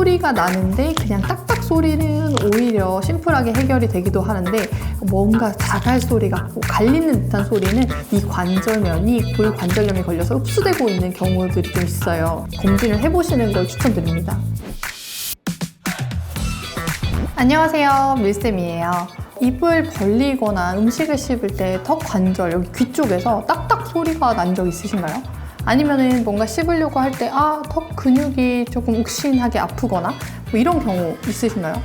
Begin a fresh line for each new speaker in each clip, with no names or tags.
소리가 나는데 그냥 딱딱 소리는 오히려 심플하게 해결이 되기도 하는데 뭔가 자갈 소리 같고 갈리는 듯한 소리는 이 관절면이 골관절염이 걸려서 흡수되고 있는 경우들이 좀 있어요. 검진을 해보시는 걸 추천드립니다. 안녕하세요. 밀쌤이에요. 입을 벌리거나 음식을 씹을 때 턱 관절, 여기 귀 쪽에서 딱딱 소리가 난 적 있으신가요? 아니면은 뭔가 씹으려고 할 때, 아, 턱 근육이 조금 욱신하게 아프거나 뭐 이런 경우 있으신가요?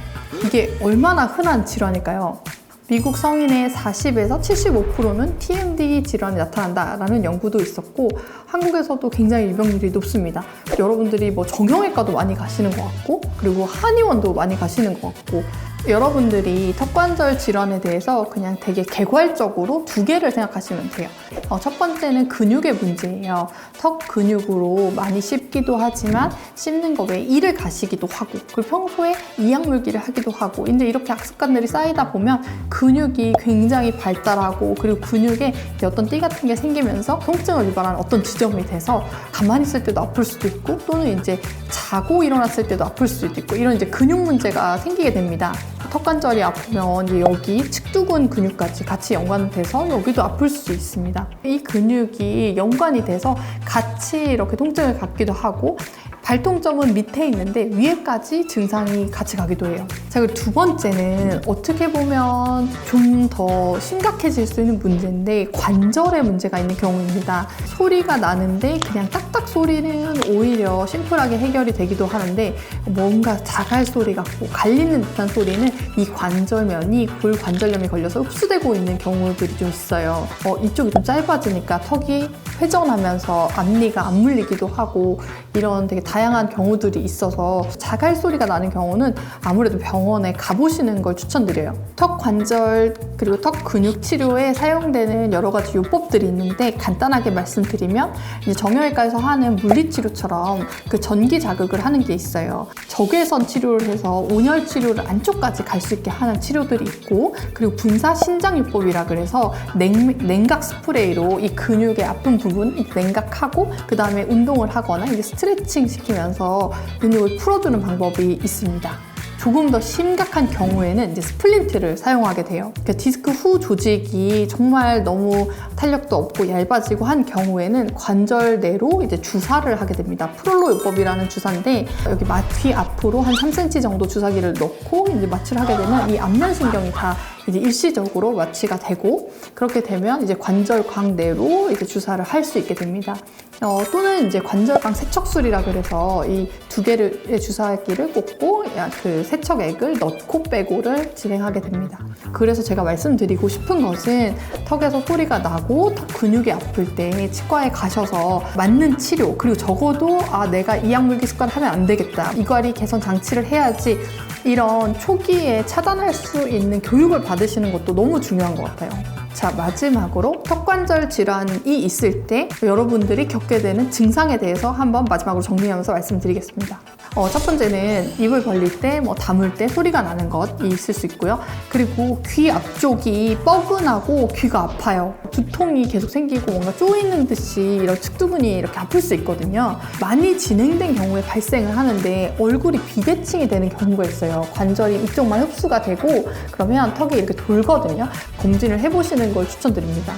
이게 얼마나 흔한 질환일까요? 미국 성인의 40에서 75%는 TMD 질환이 나타난다라는 연구도 있었고 한국에서도 굉장히 유병률이 높습니다. 여러분들이 뭐 정형외과도 많이 가시는 것 같고 그리고 한의원도 많이 가시는 것 같고 여러분들이 턱관절 질환에 대해서 그냥 되게 개괄적으로 두 개를 생각하시면 돼요. 어, 첫 번째는 근육의 문제예요. 턱 근육으로 많이 씹기도 하지만 씹는 거 외에 이를 가시기도 하고 그리고 평소에 이약물기를 하기도 하고 이제 이렇게 악습관들이 쌓이다 보면 근육이 굉장히 발달하고 그리고 근육에 어떤 띠 같은 게 생기면서 통증을 유발하는 어떤 지점이 돼서 가만히 있을 때도 아플 수도 있고 또는 이제 자고 일어났을 때도 아플 수도 있고 이런 이제 근육 문제가 생기게 됩니다. 턱관절이 아프면 여기 측두근 근육까지 같이 연관돼서 여기도 아플 수 있습니다. 이 근육이 연관이 돼서 같이 이렇게 통증을 갖기도 하고 발통점은 밑에 있는데 위에까지 증상이 같이 가기도 해요. 자, 그리고 두 번째는 어떻게 보면 좀 더 심각해질 수 있는 문제인데 관절에 문제가 있는 경우입니다. 소리가 나는데 그냥 딱딱 소리는 오히려 심플하게 해결이 되기도 하는데 뭔가 자갈 소리 같고 갈리는 듯한 소리는 이 관절면이 골관절염이 걸려서 흡수되고 있는 경우들이 좀 있어요. 어, 이쪽이 좀 짧아지니까 턱이 회전하면서 앞니가 안 물리기도 하고 이런 되게 다양한 경우들이 있어서 자갈 소리가 나는 경우는 아무래도 병원에 가보시는 걸 추천드려요. 턱 관절 그리고 턱 근육 치료에 사용되는 여러 가지 요법들이 있는데 간단하게 말씀드리면 이제 정형외과에서 하는 물리치료처럼 그 전기 자극을 하는 게 있어요. 적외선 치료를 해서 온열 치료를 안쪽까지 갈 수 있게 하는 치료들이 있고 그리고 분사 신장요법이라 그래서 냉, 냉각 스프레이로 이 근육의 아픈 부분 냉각하고 그 다음에 운동을 하거나 이제 스트레칭 시키면서 근육을 풀어주는 방법이 있습니다. 조금 더 심각한 경우에는 이제 스플린트를 사용하게 돼요. 그러니까 디스크 후 조직이 정말 너무 탄력도 없고 얇아지고 한 경우에는 관절 내로 이제 주사를 하게 됩니다. 프롤로 요법이라는 주사인데 여기 마취 앞으로 한 3cm 정도 주사기를 넣고 이제 마취를 하게 되면 이 안면 신경이 다 이제 일시적으로 마취가 되고 그렇게 되면 이제 관절 광 내로 이제 주사를 할 수 있게 됩니다. 어, 또는 이제 관절광 세척술이라 그래서 이 두 개를 주사기를 꽂고 그 세척액을 넣고 빼고를 진행하게 됩니다. 그래서 제가 말씀드리고 싶은 것은 턱에서 소리가 나고 턱 근육이 아플 때 치과에 가셔서 맞는 치료 그리고 적어도 아 내가 이약물기 습관 하면 안 되겠다 이과리 개선 장치를 해야지 이런 초기에 차단할 수 있는 교육을 받으시는 것도 너무 중요한 것 같아요. 자, 마지막으로 턱관절 질환이 있을 때 여러분들이 겪게 되는 증상에 대해서 한번 마지막으로 정리하면서 말씀드리겠습니다. 어, 첫 번째는 입을 벌릴 때, 뭐 다물 때 소리가 나는 것이 있을 수 있고요. 그리고 귀 앞쪽이 뻐근하고 귀가 아파요. 두통이 계속 생기고 뭔가 쪼이는 듯이 이런 측두근이 이렇게 아플 수 있거든요. 많이 진행된 경우에 발생을 하는데 얼굴이 비대칭이 되는 경우가 있어요. 관절이 이쪽만 흡수가 되고 그러면 턱이 이렇게 돌거든요. 검진을 해보시는 걸 추천드립니다.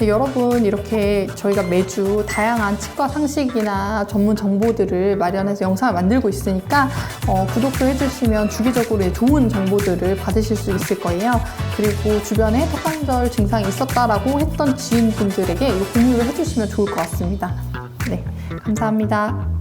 네, 여러분 이렇게 저희가 매주 다양한 치과 상식이나 전문 정보들을 마련해서 영상을 만들고 있으니까 어, 구독도 해주시면 주기적으로 좋은 정보들을 받으실 수 있을 거예요. 그리고 주변에 턱관절 증상이 있었다라고 했던 지인분들에게 공유를 해주시면 좋을 것 같습니다. 네, 감사합니다.